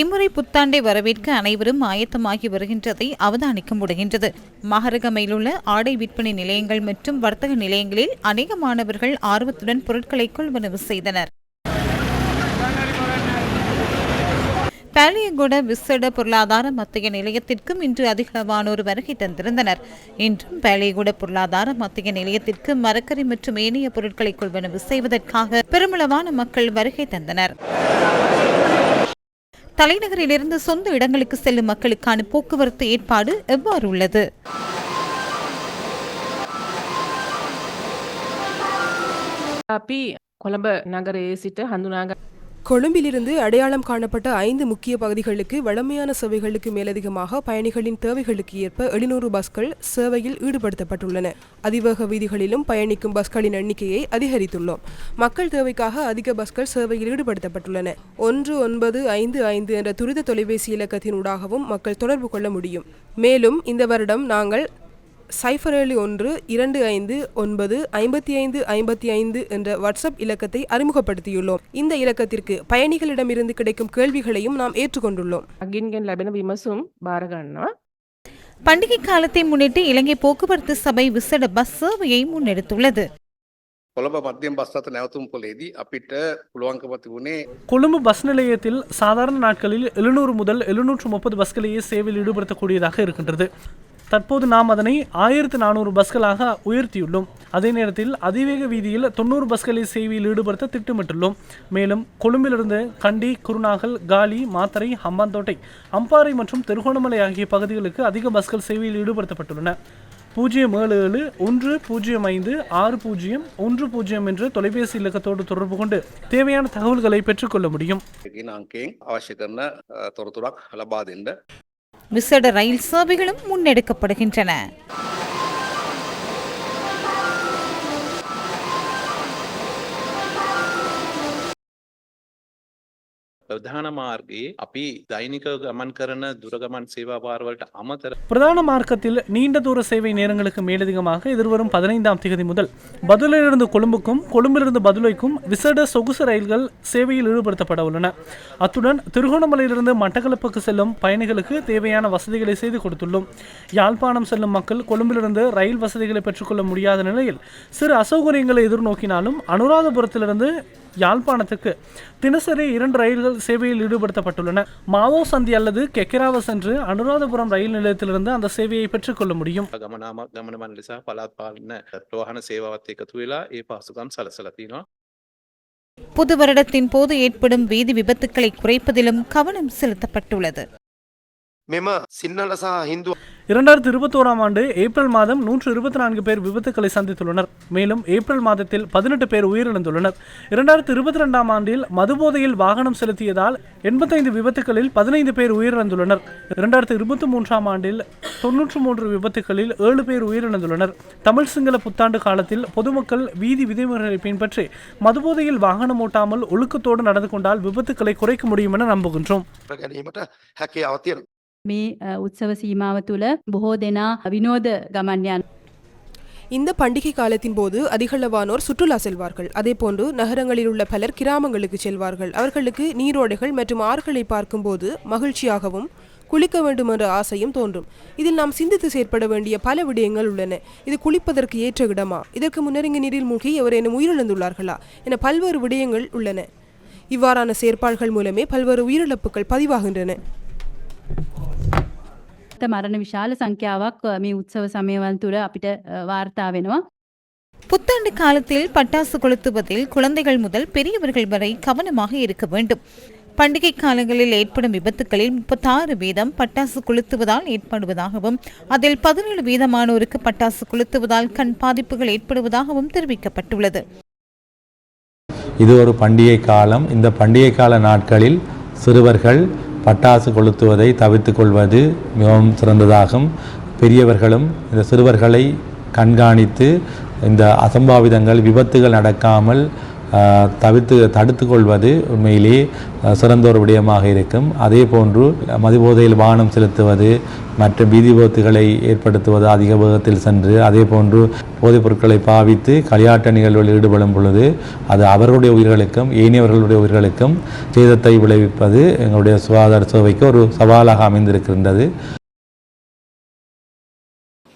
இம்முறை புத்தாண்டை வரவேற்க அனைவரும் ஆயத்தமாகி வருகின்றதை அவதானிக்க முடிகின்றது. மகரகமையில் உள்ள ஆடை விற்பனை நிலையங்கள் மற்றும் வர்த்தக நிலையங்களில் அநேக மாணவர்கள் ஆர்வத்துடன் பொருட்களை கொள்வனவு செய்தனர். பாலியகுட விசேட பொருளாதார மத்திய நிலையத்திற்கும் இன்று அதிகளவானோர் வருகை தந்திருந்தனர். இன்றும் பாலியகுட பொருளாதார மத்திய நிலையத்திற்கு மரக்கறி மற்றும் ஏனைய பொருட்களை கொள்வனவு செய்வதற்காக பெருமளவான மக்கள் வருகை தந்தனர். தலைநகரிலிருந்து சொந்த இடங்களுக்கு செல்லும் மக்களுக்கான போக்குவரத்து ஏற்பாடு எவ்வாறு உள்ளது අපි කොළඹ නගරයේ සිට හඳුනාග கொழும்பிலிருந்து அடையாளம் காணப்பட்ட ஐந்து முக்கிய பகுதிகளுக்கு வழமையான சேவைகளுக்கு மேலதிகமாக பயணிகளின் தேவைகளுக்கு ஏற்ப எழுநூறு பஸ்கள் சேவையில் ஈடுபடுத்தப்பட்டுள்ளன. அதிவேக வீதிகளிலும் பயணிக்கும் பஸ்களின் எண்ணிக்கையை அதிகரித்துள்ளோம். மக்கள் தேவைக்காக அதிக பஸ்கள் சேவையில் ஈடுபடுத்தப்பட்டுள்ளன. ஒன்று ஒன்பது ஐந்து ஐந்து என்ற துரித தொலைபேசி இலக்கத்தினூடாகவும் மக்கள் தொடர்பு கொள்ள முடியும். மேலும் இந்த வருடம் நாங்கள் சைஃபர் ஏழு ஒன்று இரண்டு ஐந்து ஒன்பது ஐம்பத்தி ஐந்து ஐம்பத்தி ஐந்து என்ற வாட்ஸ்அப் இலக்கத்தை அறிமுகப்படுத்தியுள்ளோம் இந்த இலக்கத்திற்கு பயணிகளிடமிருந்து கிடைக்கும் கேள்விகளையும் நாம் ஏற்றுக்கொண்டுள்ளோம் අගින්ගෙන් ලැබෙන විමසුම් භාරගන්නවා. பண்டிகை காலத்தை முன்னிட்டு இலங்கை போக்குவரத்து சபை விசேட பஸ் சேவையை முன்னெடுத்துள்ளது කොළඹ මධ්‍යම බස්රථ නැවතුම් පොලේදී අපිට පුළුවන්කම තිබුණේ கொழும்பு பஸ் நிலையத்தில் சாதாரண நாட்களில் எழுநூறு முதல் எழுநூற்று முப்பது பஸ்களையே சேவையில் ஈடுபடுத்தக்கூடியதாக இருக்கின்றது தற்போது நாம் அதனை ஆயிரத்து நானூறு பஸ்களாக உயர்த்தியுள்ளோம். அதே நேரத்தில் அதிவேக வீதியில் தொண்ணூறு பஸ்களை சேவையில் ஈடுபடுத்த திட்டமிட்டுள்ளோம். மேலும் கொழும்பிலிருந்து கண்டி குருநாகல் காலி மாத்தரை ஹம்பாந்தோட்டை அம்பாறை மற்றும் திருகோணமலை ஆகிய பகுதிகளுக்கு அதிக பஸ்கள் சேவையில் ஈடுபடுத்தப்பட்டுள்ளன. பூஜ்ஜியம் ஏழு ஏழு ஒன்று பூஜ்ஜியம் ஐந்து ஆறு பூஜ்ஜியம் ஒன்று பூஜ்ஜியம் என்ற தொலைபேசி இலக்கத்தோடு தொடர்பு கொண்டு தேவையான தகவல்களை பெற்றுக்கொள்ள முடியும். விசேட ரயில் சேவைகளும் முன்னெடுக்கப்படுகின்றன. ප්‍රධාන මාර්ගයේ අපි දෛනික ගමන් කරන දුරගමන් සේවා පාරවලට අමතර பிரதான மார்க்கத்தில் நீண்ட தூர சேவை நேரங்களுக்கு மேலதிகமாக எதிர்வரும் பதினைந்தாம் தேதி முதல் பதுளையிலிருந்து கொழும்புக்கும் கொழும்பிலிருந்து பதுளைக்கும் விசேட சொகுசு ரயில்கள் சேவையில் ஈடுபடுத்தப்பட உள்ளன அத்துடன் திருகோணமலையிலிருந்து மட்டக்களப்புக்கு செல்லும் பயணிகளுக்கு தேவையான வசதிகளை செய்து கொடுத்துள்ளோம் யாழ்ப்பாணம் செல்லும் மக்கள் கொழும்பிலிருந்து ரயில் வசதிகளை பெற்றுக்கொள்ள முடியாத நிலையில் சிறு அசௌகரியங்களை எதிர்நோக்கினாலும் அனுராதபுரத்திலிருந்து யாழ்ப்பாணத்துக்கு தினசரி இரண்டு ரயில்கள் சேவையில் ஈடுபடுத்தப்பட்டுள்ளன மாவோ சந்தி அல்லது கெக்கிராவ சென்று அனுராதபுரம் ரயில் நிலையத்திலிருந்து அந்த சேவையை பெற்றுக்கொள்ள முடியும் ගමනාම ගමන මණ්ඩල සහ පළාත් පාලන ප්‍රවාහන සේවාවත් එකතු වෙලා ඒ පහසුකම් සලසලා තිනවා. புது வருடத்தின் போது ஏற்படும் வீதி விபத்துக்களை குறைப்பதிலும் கவனம் செலுத்தப்பட்டுள்ளது මෙම සිංහල සහ හින්දු இரண்டாயிரத்தி இருபத்தோராம் ஆண்டு ஏப்ரல் மாதம் நூற்று இருபத்தி நான்கு பேர் விபத்துக்களை சந்தித்துள்ளனர் மேலும் ஏப்ரல் மாதத்தில் பதினெட்டு பேர் உயிரிழந்துள்ளனர் இரண்டாயிரத்தி இருபத்தி ரெண்டாம் ஆண்டில் மதுபோதையில் வாகனம் செலுத்தியதால் எண்பத்தைந்து விபத்துகளில் பதினைந்து பேர் உயிரிழந்துள்ளனர் இரண்டாயிரத்தி இருபத்தி மூன்றாம் ஆண்டில் தொன்னூற்று மூன்று விபத்துகளில் ஏழு பேர் உயிரிழந்துள்ளனர் தமிழ் சிங்கள புத்தாண்டு காலத்தில் பொதுமக்கள் வீதி விதிமுறைகளை பின்பற்றி மதுபோதையில் வாகனம் ஓட்டாமல் ஒழுக்கத்தோடு நடந்து கொண்டால் விபத்துக்களை குறைக்க முடியும் என நம்புகின்றோம் කර ගැනීමට හැකියාව තියෙන. මේ අ, උත්සව සීමාව තුළ බොහෝ දෙනා විනෝද ගමන් යන இந்த பண்டிகை காலத்தின் போது அதிகளவானோர் சுற்றுலா செல்வார்கள் அதேபோன்று நகரங்களில் உள்ள பலர் கிராமங்களுக்கு செல்வார்கள் அவர்களுக்கு நீரோடைகள் மற்றும் ஆறுகளை பார்க்கும்போது மகிழ்ச்சியாகவும் குளிக்க வேண்டும் என்ற ஆசையும் தோன்றும் இதில் நாம் சிந்தித்து செயற்பட வேண்டிய பல விடயங்கள் உள்ளன இது குளிப்பதற்கு ஏற்ற இடமா இதற்கு முன்னர் இங்கு நீரில் மூழ்கி எவரேனும் உயிரிழந்துள்ளார்களா என பல்வேறு விடயங்கள் உள்ளன இவ்வாறான செயற்பாடுகள் மூலமே பல்வேறு உயிரிழப்புகள் பதிவாகின்றன මරණ විශාල සංඛ්‍යාවක් අ, මේ උත්සව සමයවන් තුළ අපිට අ, වාර්තා වෙනවා. புத்தாண்டு காலத்தில் பட்டாசு கொளுத்துவதில் குழந்தைகள் முதல் பெரியவர்கள் வரை கவனமாக இருக்க வேண்டும் பண்டிகை காலங்களில் ஏற்படும் விபத்துகளில் முப்பத்தாறு வீதம் பட்டாசு கொளுத்துவதால் ஏற்படுவதாகவும் அதில் பதினேழு வீதமானோருக்கு பட்டாசு கொளுத்துவதால் கண் பாதிப்புகள் ஏற்படுவதாகவும் தெரிவிக்கப்பட்டுள்ளது இது ஒரு பண்டிகை காலம் இந்த பண்டிகை கால நாட்களில் சிறுவர்கள் பட்டாசு கொளுத்துவதை தவிர்த்து கொள்வது மிகவும் சிறந்ததாகும். பெரியவர்களும் இந்த சிறுவர்களை கண்காணித்து இந்த அசம்பாவிதங்கள் விபத்துகள் நடக்காமல் தவிர்த்து தடுத்து கொள்வது உண்மையிலே ஆஹ், சிறந்த ஒரு விடயமாக இருக்கும் அதே போன்று மதுபோதையில் வாகனம் செலுத்துவது மற்றும் வீதி விபத்துகளை ஏற்படுத்துவது அதிக வேகத்தில் சென்று அதே போன்று போதைப் பொருட்களை பாவித்து களியாட்ட நிகழ்வில் ஈடுபடும் பொழுது அது அவர்களுடைய உயிர்களுக்கும் ஏனையவர்களுடைய உயிர்களுக்கும் சேதத்தை விளைவிப்பது எங்களுடைய சுகாதார சேவைக்கு ஒரு சவாலாக அமைந்திருக்கின்றது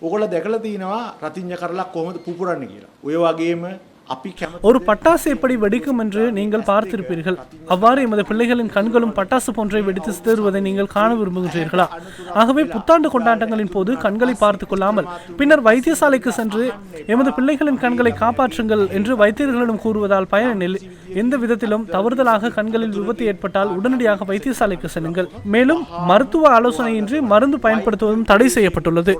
ඔගොල දැකලා තියෙනවා රතිං්ඥ කරලා කොහොමද පුපුරන්න කියලා. ඔය වගේම අපි කැම ஒரு பட்டாசு எப்படி வெடிக்கும் என்று நீங்கள் பார்த்திருப்பீர்கள். அவ்வாறு எமது பிள்ளைகளின் கண்களும் பட்டாசு போன்றே வெடித்து சிதறுவதை நீங்கள் காண விரும்புகின்றீர்களா? ஆகவே புத்தாண்டு கொண்டாட்டங்களின் போது கண்களை பார்த்துக் கொள்ளாமல் பின்னர் வைத்தியசாலைக்கு சென்று எமது பிள்ளைகளின் கண்களை காப்பாற்றுங்கள் என்று வைத்தியர்களிடம் கூறுவதால் பயனில்லை. எந்த விதத்திலும் தவறுதலாக கண்களில் விபத்து ஏற்பட்டால் உடனடியாக வைத்தியசாலைக்கு செல்லுங்கள். மேலும் மருத்துவ ஆலோசனையின்றி மருந்து பயன்படுத்துவதும் தடை செய்யப்பட்டுள்ளது.